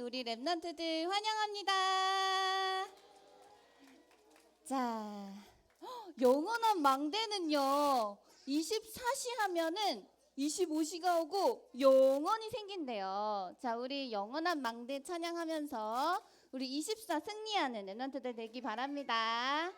우리 랩런트들 환영합니다. 자, 영원한 망대는요. 24시 하면은 25시가 오고 영원히 생긴대요. 자, 우리 영원한 망대 찬양하면서 우리 24 승리하는 랩런트들 되기 바랍니다.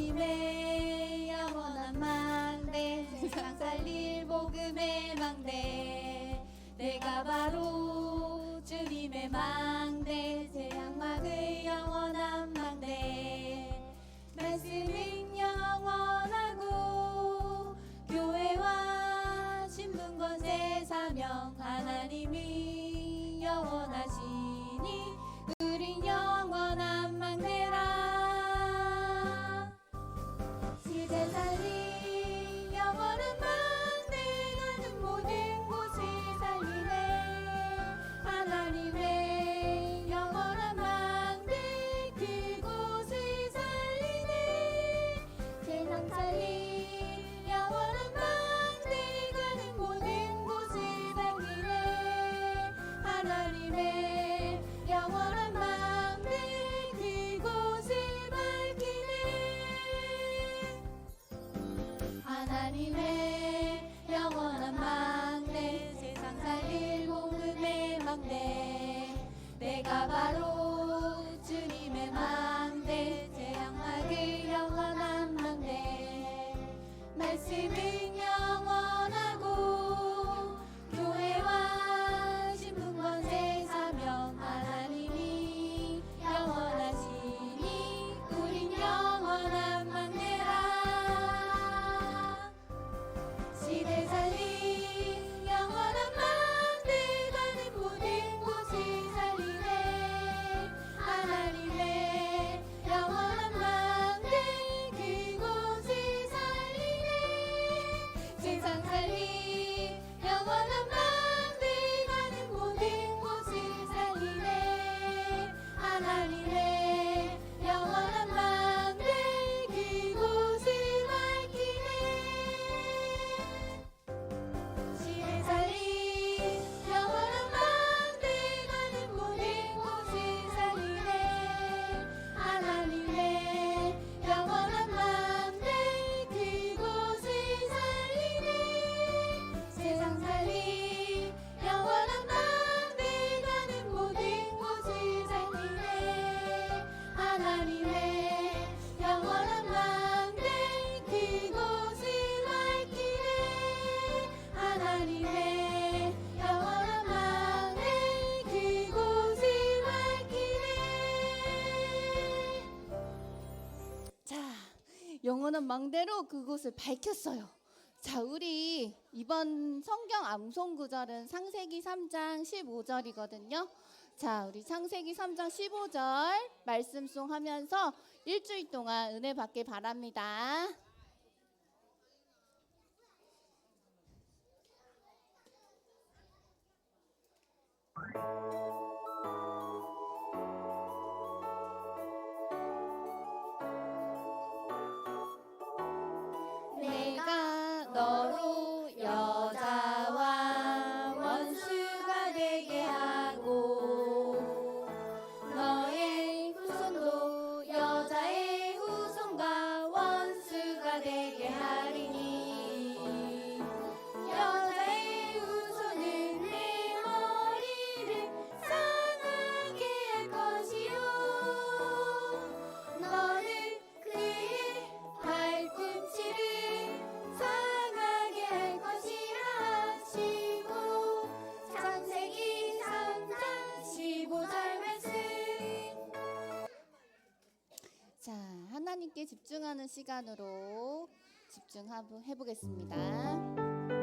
Amen. 저는 망대로 그곳을 밝혔어요. 자, 우리 이번 성경 암송 구절은 창세기 3장 15절이거든요. 자, 우리 창세기 3장 15절 말씀 송 하면서 일주일 동안 은혜 받길 바랍니다. 하는 시간으로 집중해 보겠습니다.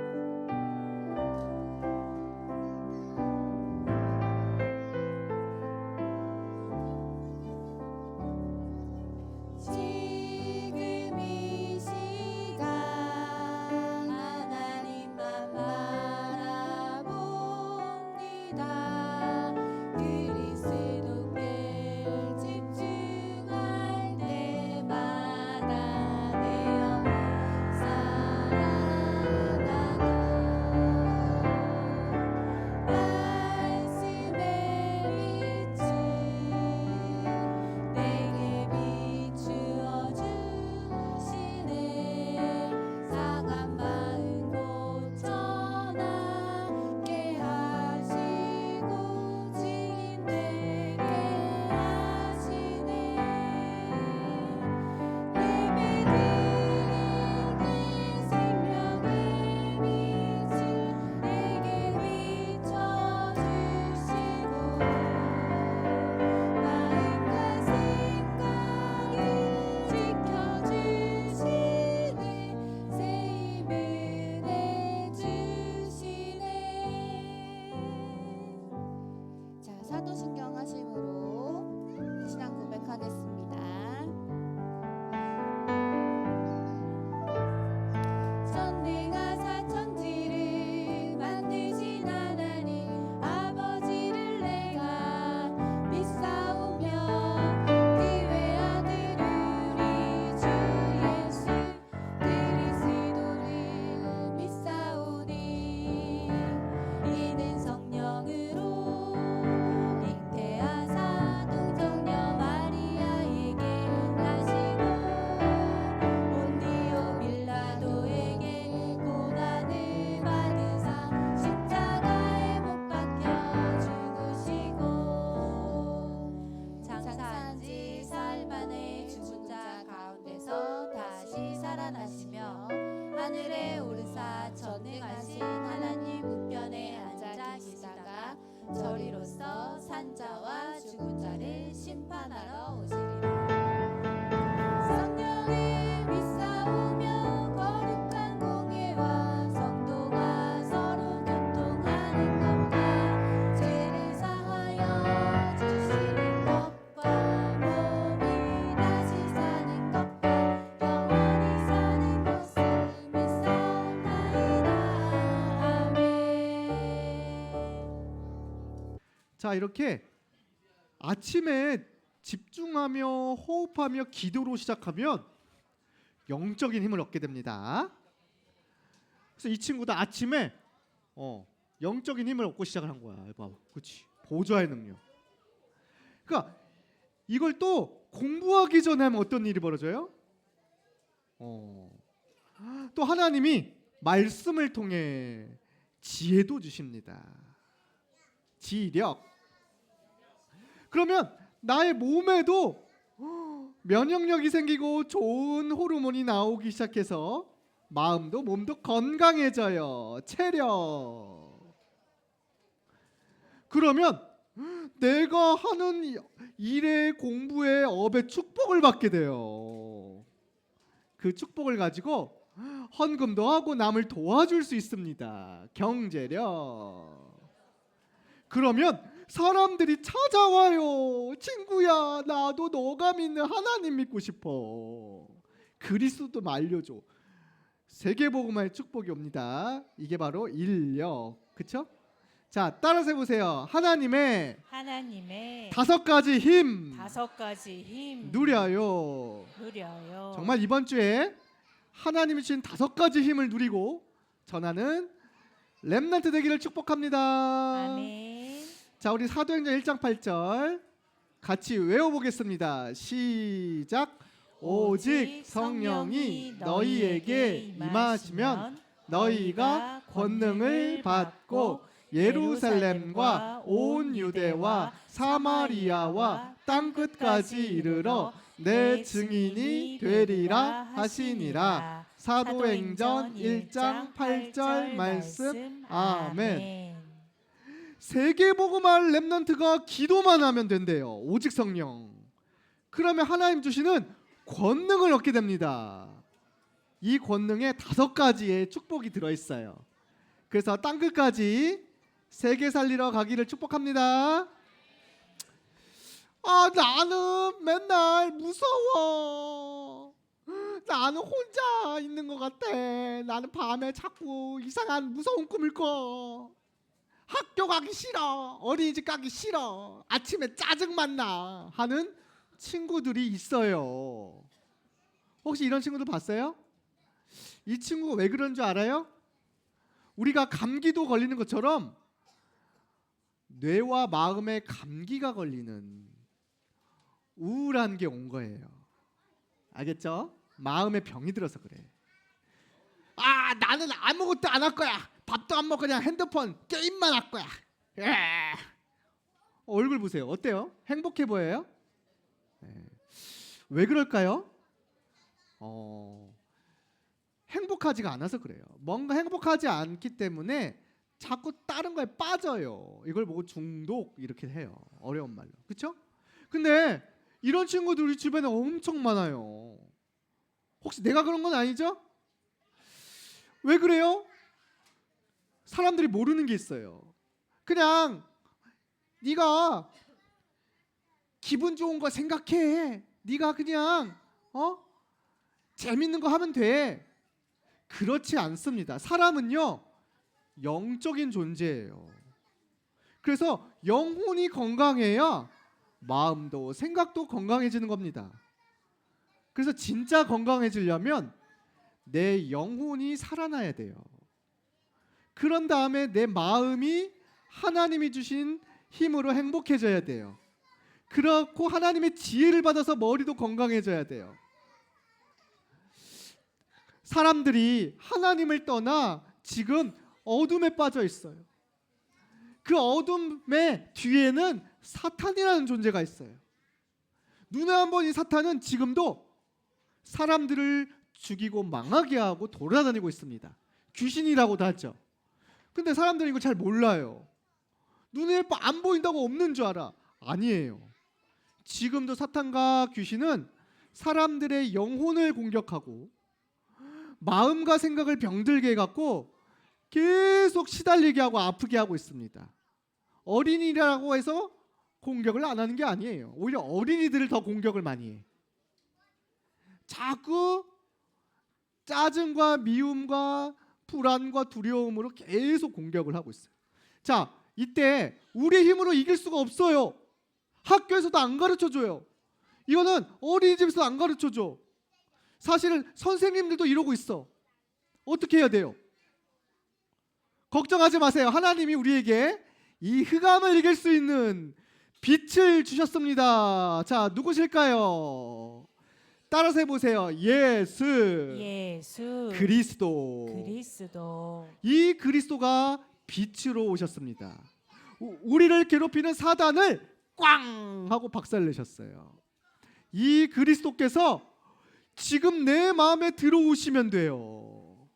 나라 오시리. 자, 이렇게 아침에 집중하며 호흡하며 기도로 시작하면 영적인 힘을 얻게 됩니다. 그래서 이 친구도 아침에 어, 영적인 힘을 얻고 시작을 한 거야. 봐, 그렇지. 보좌의 능력. 그러니까 이걸 또 공부하기 전에 하면 어떤 일이 벌어져요? 어, 또 하나님이 말씀을 통해 지혜도 주십니다. 지력. 그러면 나의 몸에도 면역력이 생기고 좋은 호르몬이 나오기 시작해서 마음도 몸도 건강해져요. 체력. 그러면 내가 하는 이- 일의 공부의 업의 축복을 받게 돼요. 그 축복을 가지고 헌금도 하고 남을 도와줄 수 있습니다. 경제력. 그러면 사람들이 찾아와요. 친구야, 나도 너가 믿는 하나님 믿고 싶어. 그리스도도 알려줘. 세계복음화의 축복이 옵니다. 이게 바로 인력, 그쵸? 자, 따라서 해보세요. 하나님의 하나님의 다섯 가지 힘 다섯 가지 힘 누려요. 누려요. 정말 이번 주에 하나님이 주신 다섯 가지 힘을 누리고 전하는 렘넌트 되기를 축복합니다. 아멘. 자, 우리 사도행전 1장 8절 같이 외워보겠습니다. 시작. 오직 성령이 너희에게 임하시면 너희가 권능을 받고 예루살렘과 온 유대와 사마리아와 땅 끝까지 이르러 내 증인이 되리라 하시니라. 사도행전 1장 8절 말씀. 아멘. 세계복음할 렘넌트가 기도만 하면 된대요. 오직 성령. 그러면 하나님 주시는 권능을 얻게 됩니다. 이 권능에 다섯 가지의 축복이 들어 있어요. 그래서 땅 끝까지 세계 살리러 가기를 축복합니다. 아, 나는 맨날 무서워. 나는 혼자 있는 것 같아. 나는 밤에 자꾸 이상한 무서운 꿈을 꿔. 학교 가기 싫어. 어린이집 가기 싫어. 아침에 짜증만 나. 하는 친구들이 있어요. 혹시 이런 친구들 봤어요? 이 친구가 왜 그런 줄 알아요? 우리가 감기도 걸리는 것처럼 뇌와 마음에 감기가 걸리는 우울한 게 온 거예요. 알겠죠? 마음에 병이 들어서 그래. 아, 나는 아무것도 안 할 거야. 밥도 안 먹고 그냥 핸드폰 게임만 할 거야. 에. 얼굴 보세요. 어때요? 행복해 보여요? 네. 왜 그럴까요? 어, 행복하지가 않아서 그래요. 뭔가 행복하지 않기 때문에 자꾸 다른 거에 빠져요. 이걸 보고 중독 이렇게 해요. 어려운 말로. 그렇죠? 근데 이런 친구들 우리 주변에 엄청 많아요. 혹시 내가 그런 건 아니죠? 왜 그래요? 사람들이 모르는 게 있어요. 그냥 네가 기분 좋은 거 생각해. 네가 그냥 어? 재밌는 거 하면 돼. 그렇지 않습니다. 사람은요. 영적인 존재예요. 그래서 영혼이 건강해야 마음도 생각도 건강해지는 겁니다. 그래서 진짜 건강해지려면 내 영혼이 살아나야 돼요. 그런 다음에 내 마음이 하나님이 주신 힘으로 행복해져야 돼요. 그렇고 하나님의 지혜를 받아서 머리도 건강해져야 돼요. 사람들이 하나님을 떠나 지금 어둠에 빠져 있어요. 그 어둠의 뒤에는 사탄이라는 존재가 있어요. 눈에 한 번 이 사탄은 지금도 사람들을 죽이고 망하게 하고 돌아다니고 있습니다. 귀신이라고도 하죠. 근데 사람들이 이거 잘 몰라요. 눈에 안 보인다고 없는 줄 알아. 아니에요. 지금도 사탄과 귀신은 사람들의 영혼을 공격하고 마음과 생각을 병들게 해갖고 계속 시달리게 하고 아프게 하고 있습니다. 어린이라고 해서 공격을 안 하는 게 아니에요. 오히려 어린이들을 더 공격을 많이 해. 자꾸 짜증과 미움과 불안과 두려움으로 계속 공격을 하고 있어요. 자, 이때 우리의 힘으로 이길 수가 없어요. 학교에서도 안 가르쳐 줘요. 이거는 어린이집에서도 안 가르쳐 줘. 사실은 선생님들도 이러고 있어. 어떻게 해야 돼요? 걱정하지 마세요. 하나님이 우리에게 이 흑암을 이길 수 있는 빛을 주셨습니다. 자, 누구실까요? 따라서 해보세요. 예수, 예수 그리스도. 그리스도 이 그리스도가 빛으로 오셨습니다. 우- 우리를 괴롭히는 사단을 꽝 하고 박살내셨어요. 이 그리스도께서 지금 내 마음에 들어오시면 돼요.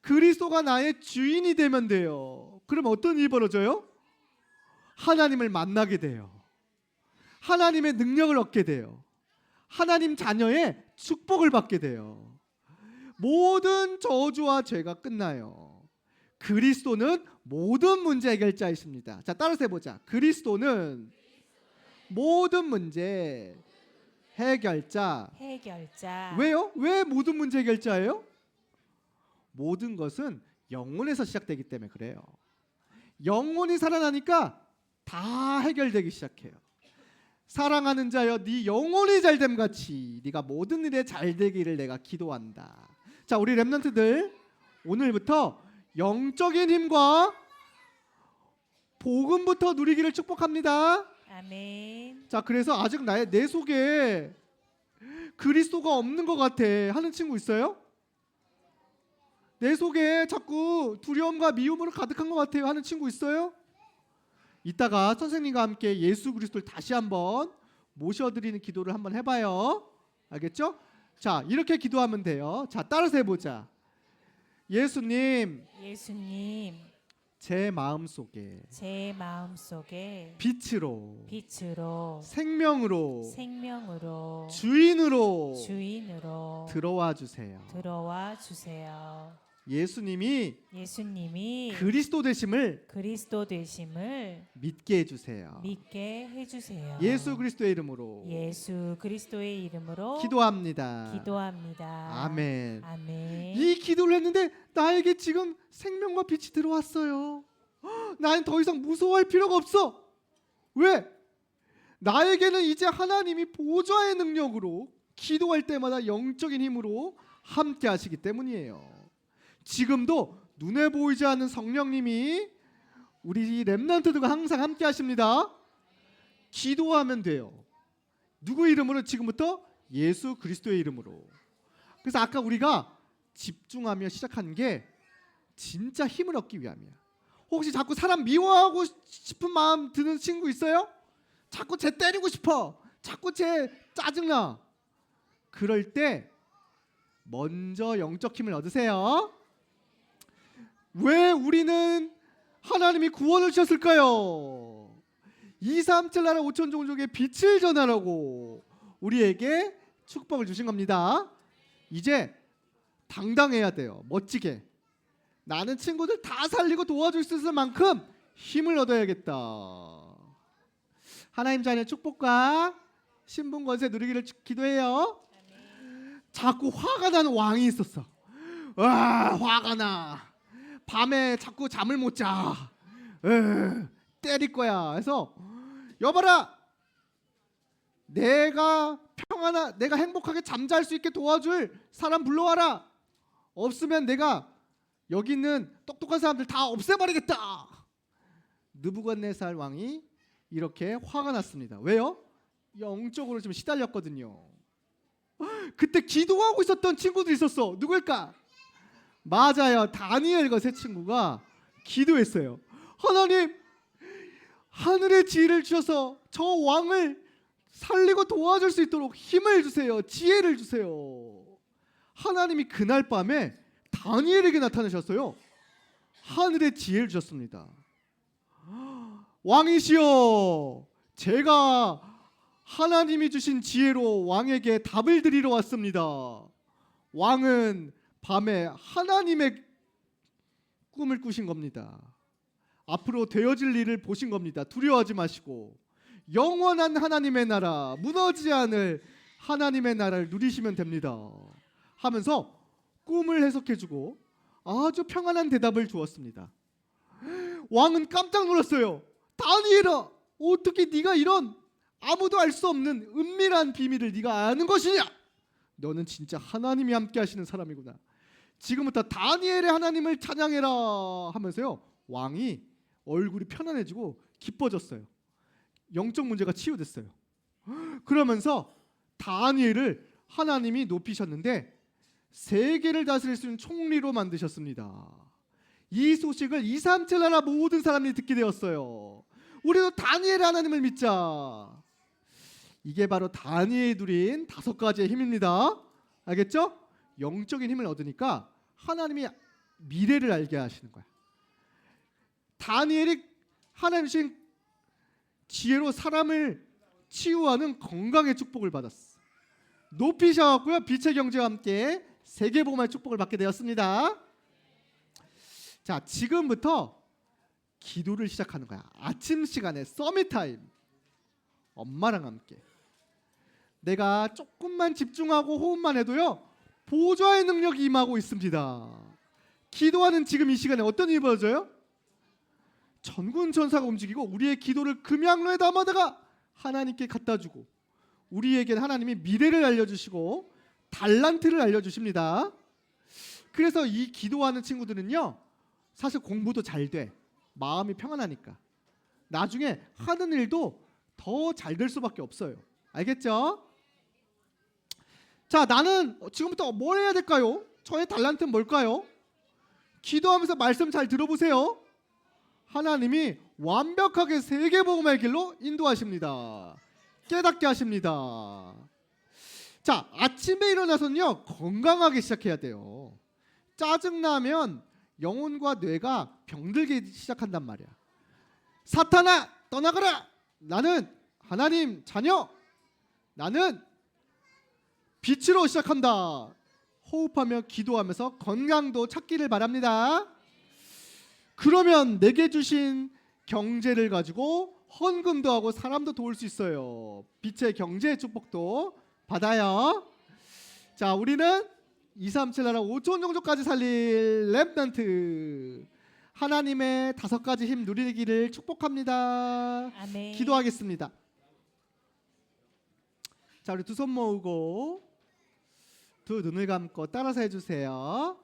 그리스도가 나의 주인이 되면 돼요. 그럼 어떤 일이 벌어져요? 하나님을 만나게 돼요. 하나님의 능력을 얻게 돼요. 하나님 자녀의 축복을 받게 돼요. 모든 저주와 죄가 끝나요. 그리스도는 모든 문제 해결자이십니다. 자, 따라서 해보자. 그리스도는 모든 문제 해결자. 해결자 왜요? 왜 모든 문제 해결자예요? 모든 것은 영혼에서 시작되기 때문에 그래요. 영혼이 살아나니까 다 해결되기 시작해요. 사랑하는 자여, 네 영혼이 잘됨 같이 네가 모든 일에 잘 되기를 내가 기도한다. 자, 우리 렘넌트들 오늘부터 영적인 힘과 복음부터 누리기를 축복합니다. 아멘 자, 그래서 아직 나의 내 속에 그리스도가 없는 것 같아 하는 친구 있어요? 내 속에 자꾸 두려움과 미움으로 가득한 것 같아요 하는 친구 있어요? 이따가 선생님과 함께 예수 그리스도를 다시 한번 모셔드리는 기도를 한번 해봐요. 알겠죠? 자, 이렇게 기도하면 돼요. 자, 따라서 해보자. 예수님, 예수님 제 마음 속에 제 마음 속에 빛으로, 빛으로 생명으로, 생명으로 주인으로 주인으로 들어와 주세요. 들어와 주세요. 예수님이 예수님이 그리스도 되심을 그리스도 되심을 믿게 해주세요. 믿게 해주세요. 예수 그리스도의 이름으로 예수 그리스도의 이름으로 기도합니다. 기도합니다. 아멘. 아멘. 이 기도를 했는데 나에게 지금 생명과 빛이 들어왔어요. 헉, 나는 더 이상 무서워할 필요가 없어. 왜? 나에게는 이제 하나님이 보좌의 능력으로 기도할 때마다 영적인 힘으로 함께 하시기 때문이에요. 지금도 눈에 보이지 않는 성령님이 우리 렘넌트들과 항상 함께 하십니다. 기도하면 돼요. 누구 이름으로 지금부터 예수 그리스도의 이름으로. 그래서 아까 우리가 집중하며 시작한 게 진짜 힘을 얻기 위함이야. 혹시 자꾸 사람 미워하고 싶은 마음 드는 친구 있어요? 자꾸 쟤 때리고 싶어. 자꾸 쟤 짜증나. 그럴 때 먼저 영적 힘을 얻으세요. 왜 우리는 하나님이 구원을 주셨을까요? 237 나라 5천 종족의 빛을 전하라고 우리에게 축복을 주신 겁니다. 이제 당당해야 돼요. 멋지게. 나는 친구들 다 살리고 도와줄 수 있을 만큼 힘을 얻어야겠다. 하나님 자녀 축복과 신분 권세 누리기를 축- 기도해요. 자꾸 화가 나는 왕이 있었어. 와 화가 나. 밤에 자꾸 잠을 못 자. 에, 때릴 거야. 그래서 여봐라. 내가 평안하, 내가 행복하게 잠잘 수 있게 도와줄 사람 불러와라. 없으면 내가 여기 있는 똑똑한 사람들 다 없애버리겠다. 느부갓네살 왕이 이렇게 화가 났습니다. 왜요? 영적으로 좀 시달렸거든요. 그때 기도하고 있었던 친구들이 있었어. 누굴까? 맞아요. 다니엘과 세 친구가 기도했어요. 하나님, 하늘의 지혜를 주셔서 저 왕을 살리고 도와줄 수 있도록 힘을 주세요. 지혜를 주세요. 하나님이 그날 밤에 다니엘에게 나타나셨어요. 하늘의 지혜를 주셨습니다. 왕이시여, 제가 하나님이 주신 지혜로 왕에게 답을 드리러 왔습니다. 왕은 밤에 하나님의 꿈을 꾸신 겁니다. 앞으로 되어질 일을 보신 겁니다. 두려워하지 마시고 영원한 하나님의 나라, 무너지지 않을 하나님의 나라를 누리시면 됩니다. 하면서 꿈을 해석해 주고 아주 평안한 대답을 주었습니다. 왕은 깜짝 놀랐어요. 다니엘아, 어떻게 네가 이런 아무도 알 수 없는 은밀한 비밀을 네가 아는 것이냐? 너는 진짜 하나님이 함께 하시는 사람이구나. 지금부터 다니엘의 하나님을 찬양해라 하면서요. 왕이 얼굴이 편안해지고 기뻐졌어요. 영적 문제가 치유됐어요. 그러면서 다니엘을 하나님이 높이셨는데 세계를 다스릴 수 있는 총리로 만드셨습니다. 이 소식을 2, 3, 7 나라 모든 사람들이 듣게 되었어요. 우리도 다니엘 하나님을 믿자. 이게 바로 다니엘 누린 다섯 가지의 힘입니다. 알겠죠? 영적인 힘을 얻으니까 하나님이 미래를 알게 하시는 거야. 다니엘이 하나님 주신 지혜로 사람을 치유하는 건강의 축복을 받았어. 높이셔갖고요 빛의 경제와 함께 세계 복음의 축복을 받게 되었습니다. 자 지금부터 기도를 시작하는 거야. 아침 시간에 서밋 타임. 엄마랑 함께. 내가 조금만 집중하고 호흡만 해도요 보좌의 능력이 임하고 있습니다. 기도하는 지금 이 시간에 어떤 일이 벌어져요? 전군 전사가 움직이고 우리의 기도를 금양로에 담아다가 하나님께 갖다 주고 우리에겐 하나님이 미래를 알려주시고 달란트를 알려주십니다. 그래서 이 기도하는 친구들은요 사실 공부도 잘 돼. 마음이 평안하니까. 나중에 하는 일도 더 잘 될 수밖에 없어요. 알겠죠? 자, 나는 지금부터 뭘 해야 될까요? 저의 달란트는 뭘까요? 기도하면서 말씀 잘 들어보세요. 하나님이 완벽하게 세계 복음의 길로 인도하십니다. 깨닫게 하십니다. 자, 아침에 일어나서는요 건강하게 시작해야 돼요. 짜증 나면 영혼과 뇌가 병들기 시작한단 말이야. 사탄아 떠나가라. 나는 하나님 자녀. 나는 빛으로 시작한다. 호흡하며 기도하면서 건강도 찾기를 바랍니다. 그러면 내게 주신 경제를 가지고 헌금도 하고 사람도 도울 수 있어요. 빛의 경제의 축복도 받아요. 자, 우리는 2, 3, 7 나라 5천 정도까지 살릴 랩단트 하나님의 다섯 가지 힘 누리기를 축복합니다. 아멘. 기도하겠습니다. 자, 우리 두 손 모으고 두 눈을 감고 따라서 해주세요.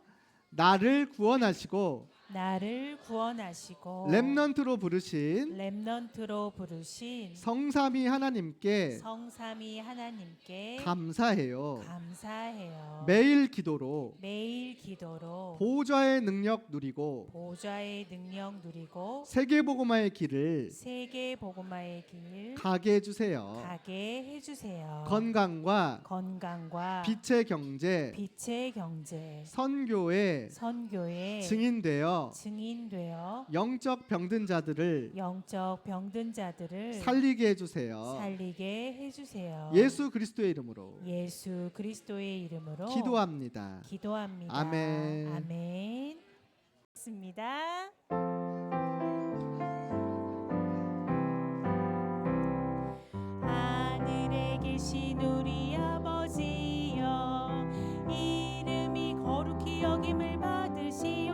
나를 구원하시고 나를 구원하시고 렘넌트로 부르신 렘넌트로 부르신 성삼위 하나님께 성삼위 하나님께 감사해요. 감사해요. 매일 기도로 매일 기도로 보좌의 능력 누리고 보좌의 능력 누리고 세계 복음화의 길을 세계 복음화의 길 가게 해 주세요. 가게 해 주세요. 건강과 건강과 빛의 경제, 빛의 경제 선교에 선교에 증인되어 증인되어 영적 병든 자들을 영적 병든 자들을 살리게 해주세요. 살리게 해주세요. 예수 그리스도의 이름으로 예수 그리스도의 이름으로 기도합니다. 기도합니다. 아멘. 아멘. 습니다. 하늘에 계신 우리 아버지여 이름이 거룩히 여김을 받으시오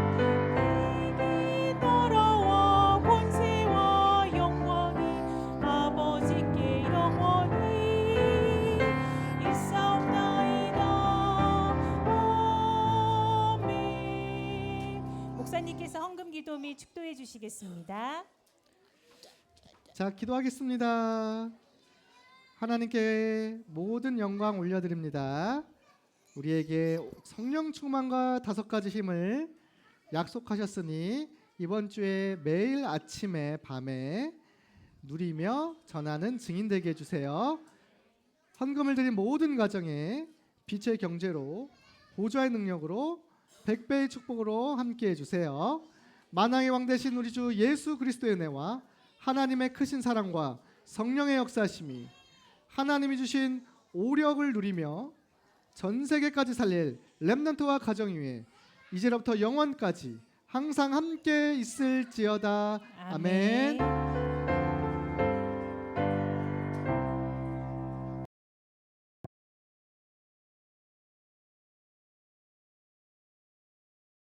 목사님께서 헌금 기도 및 축도해 주시겠습니다. 자, 기도하겠습니다. 하나님께 모든 영광 올려드립니다. 우리에게 성령 충만과 다섯 가지 힘을 약속하셨으니 이번 주에 매일 아침에 밤에 누리며 전하는 증인 되게 해주세요. 헌금을 드린 모든 가정에 빛의 경제로 보좌의 능력으로 백배의 축복으로 함께 해주세요. 만왕의 왕 되신 우리 주 예수 그리스도의 은혜와 하나님의 크신 사랑과 성령의 역사심이 하나님이 주신 오력을 누리며 전 세계까지 살릴 렘넌트와 가정 위에 이제로부터 영원까지 항상 함께 있을지어다. 아멘.